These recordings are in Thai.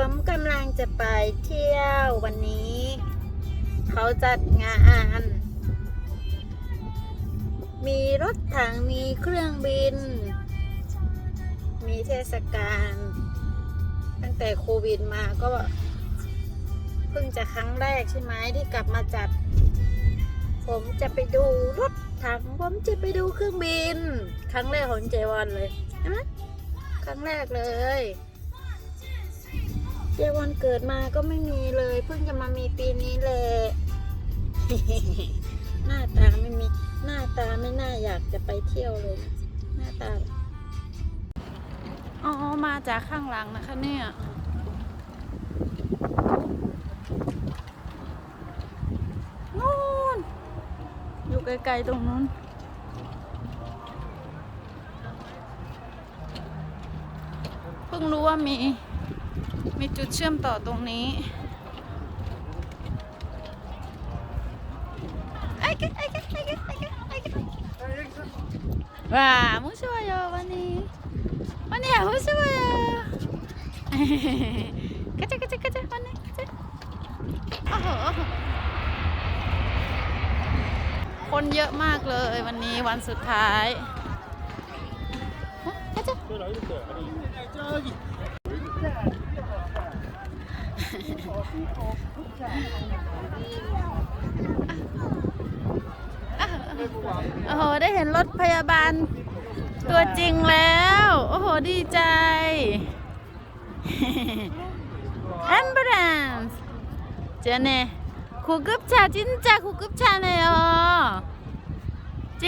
ผมกำลังจะไปเที่ยววันนี้ เขาจัดงาน มีรถถังมีเครื่องบิน มีเทศกาลตั้งแต่โควิดมาก็เพิ่งจะครั้งแรกใช่ไหมที่กลับมาจัด ผมจะไปดูรถถังผมจะไปดูเครื่องบิน ครั้งแรกของเจวันเลยใช่ไหมครั้งแรกเลย เจวันเกิดมาก็ไม่มีเลย เพิ่งจะมามีปีนี้แหละหน้าตาไม่มี หน้าตาไม่น่าอยากจะไปเที่ยวเลยนะหน้าตาอ๋อมาจากข้างหลังนะคะเนี่ยนู่นอยู่ไกลๆตรงนู้นเพิ่งรู้ว่ามีีจุดเชื่อมต่อตรงนี้ไอ้แกไอ้แกไอ้แกไอ้แกไอ้กว้าวมุสวายวันนี้วันนี้มุสวายกระเจกระเจกระเจวันนี้กระเจโอ้โหคนเยอะมากเลยวันนี้วันสุดท้ายกระเจ저기 โอ้โห ได้เห็นรถพยาบาลตัวจริงแล้ว โอ้โห ดีใจ 앰뷸런스 쟤네 구급차 진짜 구급차네요 직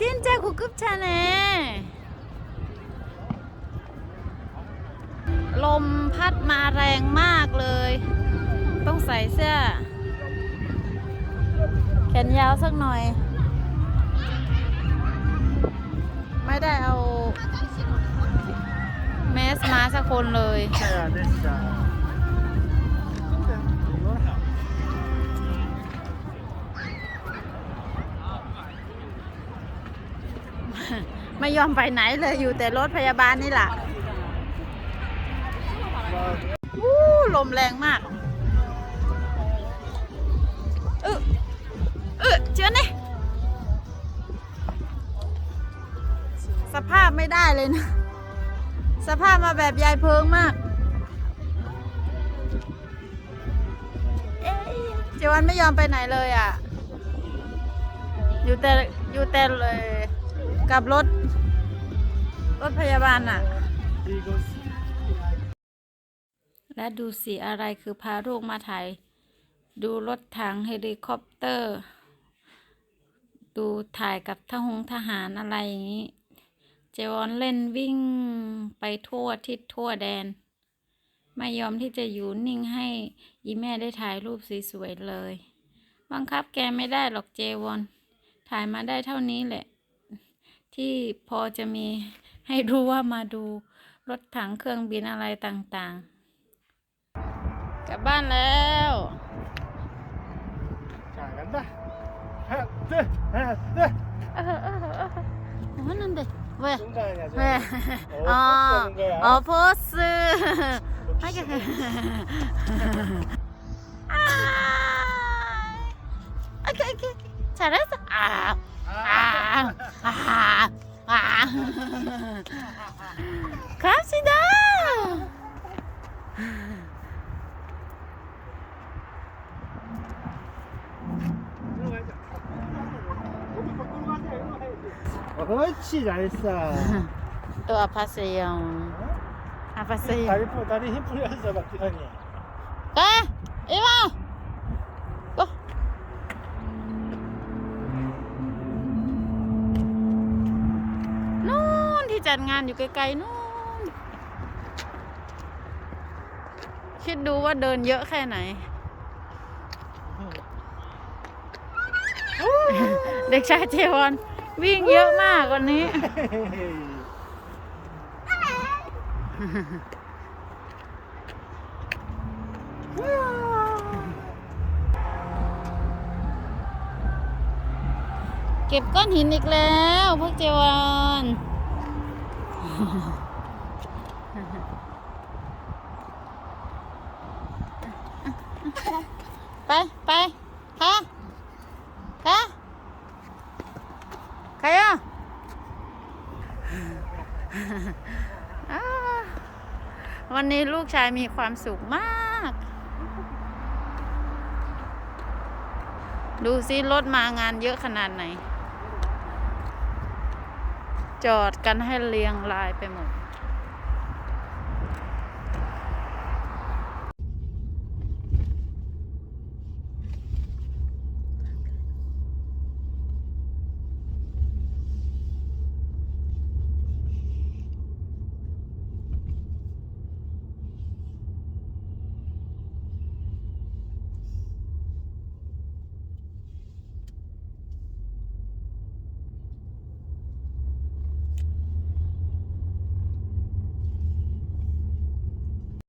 진짜 구급차네 ลมพัดมาแรงมากเลย ต้องใส่เสื้อ แขนยาวสักหน่อย ไม่ได้เอา แมสมาสักคนเลยไม่ยอมไปไหนเลยอยู่แต่รถพยาบาลนี่แหละ วู้ลมแรงมากเออเออเชื่อนี่สภาพไม่ได้เลยนะ สภาพมาแบบยายเพิงมากเอ๊ะเจวันไม่ยอมไปไหนเลยอะ อยู่แต่อยู่แต่เลย กับรถ รถพยาบาลอะ และดูสิอะไรคือพาลูกมาถ่าย ดูรถถังเฮลิคอปเตอร์ ดูถ่ายกับทหงทหารอะไรอย่างนี้ เจวอนเล่นวิ่งไปทั่วทิศทั่วแดน ไม่ยอมที่จะอยู่นิ่งให้อีแม่ได้ถ่ายรูปสวยๆเลย บังคับแกไม่ได้หรอกเจวอนถ่ายมาได้เท่านี้แหละ ที่พอจะมีให้รู้ว่ามาดูรถถังเครื่องบินอะไรต่างๆ กลับบ้านแล้ว 자 간다. 하나 둘 하나 둘. เออเออเออโอ้นั่นเด็กเว้ย 중간이야 เว้ย 저. อ๋อ 어, อ๋อ 포스 โพสต์ให้กันอ้ายโอเคโอเค잘했어อ้าวอ้าวอ้าวอ้าว갑시다 어, 그렇지 잘했어. 또 아팠어요 아팠어요 다리 풀 다리 힘 풀려서 막 기다니. 가! 이마! 고!นู่นที่จัดงานอยู่ไกลๆนู่น คิดดูว่าเดินเยอะแค่ไหน เด็กชายเจวอน วิ่งเยอะมากวันนี้ เก็บก้อนหินอีกแล้วพวกเจวอนไปไปค่ะค่ะ รอะอ้าวันนี้ลูกชายมีความสุขมาก ดูสิรถมางานเยอะขนาดไหน จอดกันให้เรียงรายไปหมด